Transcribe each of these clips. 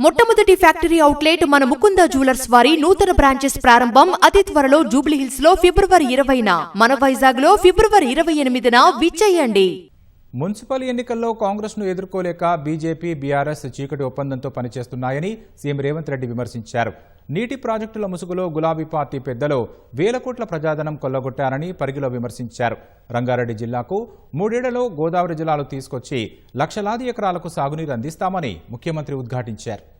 మొట్టమొదటి factory outlet మన Mukunda jewellers వారి నూతన బ్రాంచెస్ ప్రారంభం అతి త్వరలో జూబ్లీహిల్స్లో ఫిబ్రవరి ఇరవైన. మన వైజాగ్లో ఫిబ్రవరి ఇరవై ఎనిమిదిన విచ్చేయండి. మున్సిపల్ ఎన్నికల్లో కాంగ్రెస్ను ఎదుర్కోలేక బీజేపీ బీఆర్ఎస్ చీకటి ఒప్పందంతో పనిచేస్తున్నాయని సీఎం రేవంత్ రెడ్డి విమర్శించారు. నీటి ప్రాజెక్టుల ముసుగులో గులాబీ పార్టీ పెద్దలు వేల కోట్ల ప్రజాధనం కొల్లగొట్టారని పరిగిలో విమర్శించారు. రంగారెడ్డి జిల్లాకు మూడేళ్ళలో గోదావరి జలాలు తీసుకొచ్చి లక్షలాది ఎకరాలకు సాగునీరు అందిస్తామని ముఖ్యమంత్రి ఉద్ఘాటించారు.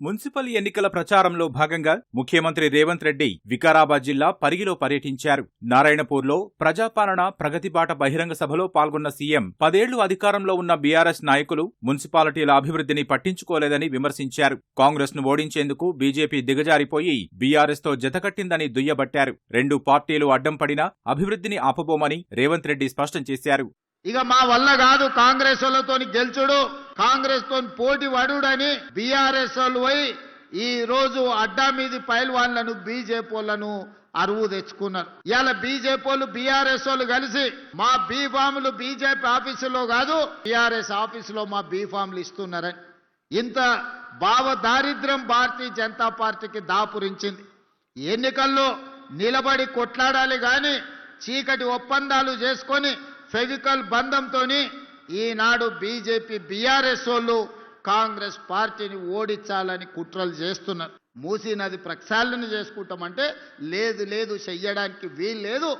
మున్సిపల్ ఎన్నికల ప్రచారంలో భాగంగా ముఖ్యమంత్రి రేవంత్ రెడ్డి వికారాబాద్ జిల్లా పరిగిలో పర్యటించారు. నారాయణపూర్లో ప్రజాపాలన ప్రగతిబాట బహిరంగ సభలో పాల్గొన్న సీఎం పదేళ్ళు అధికారంలో ఉన్న బీఆర్ఎస్ నాయకులు మున్సిపాలిటీల అభివృద్ధిని పట్టించుకోలేదని విమర్శించారు. కాంగ్రెస్ను ఓడించేందుకు బీజేపీ దిగజారిపోయి బీఆర్ఎస్తో జతకట్టిందని దుయ్యబట్టారు. రెండు పార్టీలు అడ్డం పడినా అభివృద్ధిని ఆపబోమని రేవంత్ రెడ్డి స్పష్టం చేశారు. ఇక మా వల్ల కాదు. కాంగ్రెస్ వాళ్ళతో గెలుచుడు. కాంగ్రెస్తో పోటీ వడుడని బీఆర్ఎస్ వాళ్ళు పోయి ఈ రోజు అడ్డా మీది పైల్వాన్లను బీజేపీ వాళ్ళను అరువు తెచ్చుకున్నారు. ఇవాళ బీజేపీ వాళ్ళు బీఆర్ఎస్ వాళ్ళు కలిసి మా బీ ఫామ్లు బీజేపీ ఆఫీసులో కాదు బీఆర్ఎస్ ఆఫీసులో మా బీ ఫామ్లు ఇస్తున్నారని. ఇంత భావ దారిద్ర్యం భారతీయ జనతా పార్టీకి దాపురించింది. ఎన్నికల్లో నిలబడి కొట్లాడాలి కానీ చీకటి ఒప్పందాలు చేసుకొని ఫెవికల్ బంధంతో ఈనాడు బీజేపీ బీఆర్ఎస్ వాళ్ళు కాంగ్రెస్ పార్టీని ఓడించాలని కుట్రలు చేస్తున్నారు. మూసీ నది ప్రక్షాళన చేసుకుంటామంటే లేదు లేదు చెయ్యడానికి వీలు లేదు.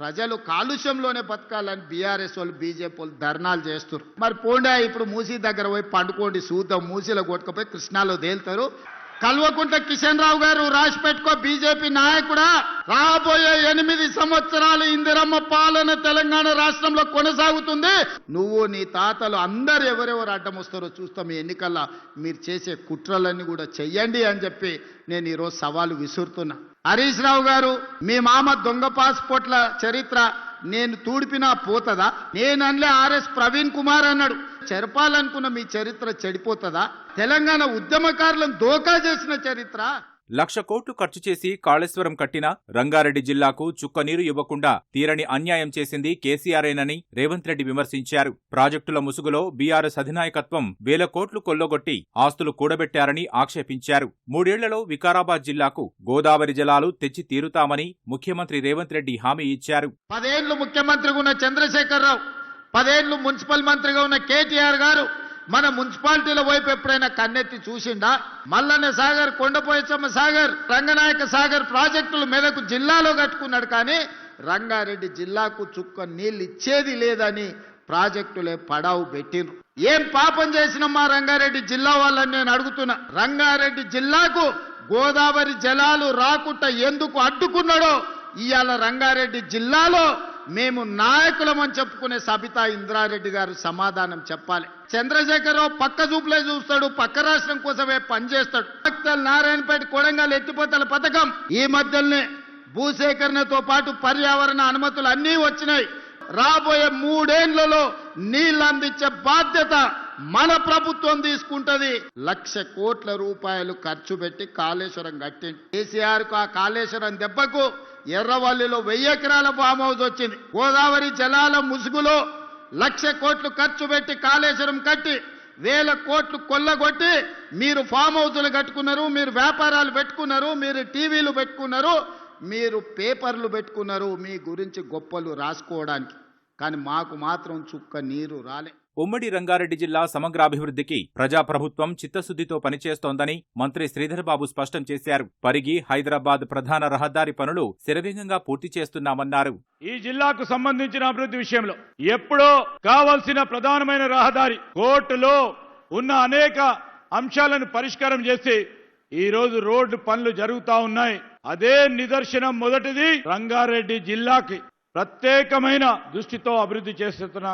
ప్రజలు కాలుష్యంలోనే బతకాలని బీఆర్ఎస్ వాళ్ళు బీజేపీ వాళ్ళు ధర్నాలు చేస్తారు మరి పోండా ఇప్పుడు మూసీ దగ్గర పోయి పండుకోండి సూతం మూసీలో కొట్టుకుపోయి కృష్ణాలో తేలుతారు. కల్వకుంట కిషన్ రావు గారు రాసి పెట్టుకో బీజేపీ నాయకుడా. రాబోయే ఎనిమిది సంవత్సరాలు ఇందిరమ్మ పాలన తెలంగాణ రాష్ట్రంలో కొనసాగుతుంది. నువ్వు నీ తాతలు అందరు ఎవరెవరు అడ్డం వస్తారో చూస్తాం ఈ ఎన్నికల్లో. మీరు చేసే కుట్రలన్నీ కూడా చెయ్యండి అని చెప్పి నేను ఈరోజు సవాలు విసురుతున్నా. హరీష్ రావు గారు మీ మామ దొంగ పాస్పోర్ట్ల చరిత్ర నేను తూడిపినా పోతదా? నేనన్లే ఆర్ఎస్ ప్రవీణ్ కుమార్ అన్నాడు. చెరపాలనుకున్న మీ చరిత్ర చెడిపోతుందా? తెలంగాణ ఉద్యమకారులను దోకా చేసిన చరిత్ర? లక్ష కోట్లు ఖర్చు చేసి కాళేశ్వరం కట్టిన రంగారెడ్డి జిల్లాకు చుక్కనీరు ఇవ్వకుండా తీరని అన్యాయం చేసింది కేసీఆర్ఏనని రేవంత్ రెడ్డి విమర్శించారు. ప్రాజెక్టుల ముసుగులో బీఆర్ఎస్ అధినాయకత్వం వేల కోట్లు కొల్లగొట్టి ఆస్తులు కూడబెట్టారని ఆక్షేపించారు. మూడేళ్ళలో వికారాబాద్ జిల్లాకు గోదావరి జలాలు తెచ్చి తీరుతామని ముఖ్యమంత్రి రేవంత్ రెడ్డి హామీ ఇచ్చారు. పదేళ్ళు ముఖ్యమంత్రిగా ఉన్న చంద్రశేఖరరావు పదేళ్ళు మున్సిపల్ మంత్రిగా ఉన్న కేటీఆర్ గారు మన మున్సిపాలిటీల వైపు ఎప్పుడైనా కన్నెత్తి చూసిండా? మల్లన్న సాగర్ కొండపోయచమ్మ సాగర్ రంగనాయక సాగర్ ప్రాజెక్టులు మెదకు జిల్లాలో కట్టుకున్నాడు కానీ రంగారెడ్డి జిల్లాకు చుక్క నీళ్ళు ఇచ్చేది లేదని ప్రాజెక్టులే పడావు పెట్టిరు ఏం పాపం చేసినమ్మా రంగారెడ్డి జిల్లా వాళ్ళని నేను అడుగుతున్నా? రంగారెడ్డి జిల్లాకు గోదావరి జలాలు రాకుండా ఎందుకు అడ్డుకున్నాడో? ఇవాళ రంగారెడ్డి జిల్లాలో మేము నాయకులమని చెప్పుకునే సబితా ఇంద్రారెడ్డి గారు సమాధానం చెప్పాలి. చంద్రశేఖరరావు పక్క చూపులే చూస్తాడు పక్క రాష్ట్రం కోసమే పనిచేస్తాడు భక్తల్ నారాయణపేట కొడంగల్ ఎత్తిపోతల పథకం ఈ మధ్యలోనే భూసేకరణతో పాటు పర్యావరణ అనుమతులు అన్నీ వచ్చినాయి. రాబోయే మూడేళ్ళలో నీళ్ళు అందించే బాధ్యత మన ప్రభుత్వం తీసుకుంటది. లక్ష కోట్ల రూపాయలు ఖర్చు పెట్టి కాళేశ్వరం కట్టింది. కేసీఆర్కు ఆ కాళేశ్వరం దెబ్బకు ఎర్రవల్లిలో వెయ్యి ఎకరాల ఫామ్ హౌస్ వచ్చింది. గోదావరి జలాల ముసుగులో లక్ష కోట్లు ఖర్చు పెట్టి కాళేశ్వరం కట్టి వేల కోట్లు కొల్లగొట్టి మీరు ఫామ్ హౌసులు కట్టుకున్నారు మీరు వ్యాపారాలు పెట్టుకున్నారు మీరు టీవీలు పెట్టుకున్నారు మీరు పేపర్లు పెట్టుకున్నారు. మీ గురించి గొప్పలు రాసుకోవడానికి. కానీ మాకు మాత్రం చుక్క నీరు రాలే. ఉమ్మడి రంగారెడ్డి జిల్లా సమగ్రాభివృద్ధికి ప్రజాప్రభుత్వం చిత్తశుద్ధితో పనిచేస్తోందని మంత్రి శ్రీధర్బాబు స్పష్టం చేశారు. పరిగి హైదరాబాద్ ప్రధాన రహదారి పనులు శరవేగంగా పూర్తి చేస్తున్నామన్నారు. ఈ జిల్లాకు సంబంధించిన అభివృద్ధి విషయంలో ఎప్పుడో కావాల్సిన ప్రధానమైన రహదారి కోర్టులో ఉన్న అనేక అంశాలను పరిష్కారం చేసి ఈ రోజు రోడ్డు పనులు జరుగుతా ఉన్నాయి. అదే నిదర్శనం మొదటిది రంగారెడ్డి జిల్లాకి ప్రత్యేకమైన దృష్టితో అభివృద్ధి చేస్తున్న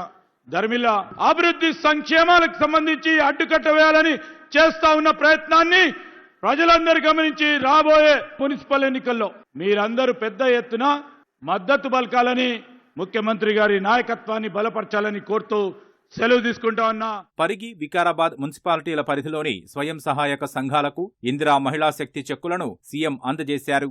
ధర్మిల అభివృద్ధి సంక్షేమాలకు సంబంధించి అడ్డుకట్ట వేయాలని చేస్తా ఉన్న ప్రయత్నాన్ని ప్రజలందరూ గమనించి రాబోయే మున్సిపల్ ఎన్నికల్లో మీరందరూ పెద్ద ఎత్తున మద్దతు పలకాలని ముఖ్యమంత్రి గారి నాయకత్వాన్ని బలపరచాలని కోరుతూ సెలవు తీసుకుంటా ఉన్నా. పరిగి వికారాబాద్ మున్సిపాలిటీల పరిధిలోని స్వయం సహాయక సంఘాలకు ఇందిరా మహిళా శక్తి చెక్కులను సీఎం అందజేశారు.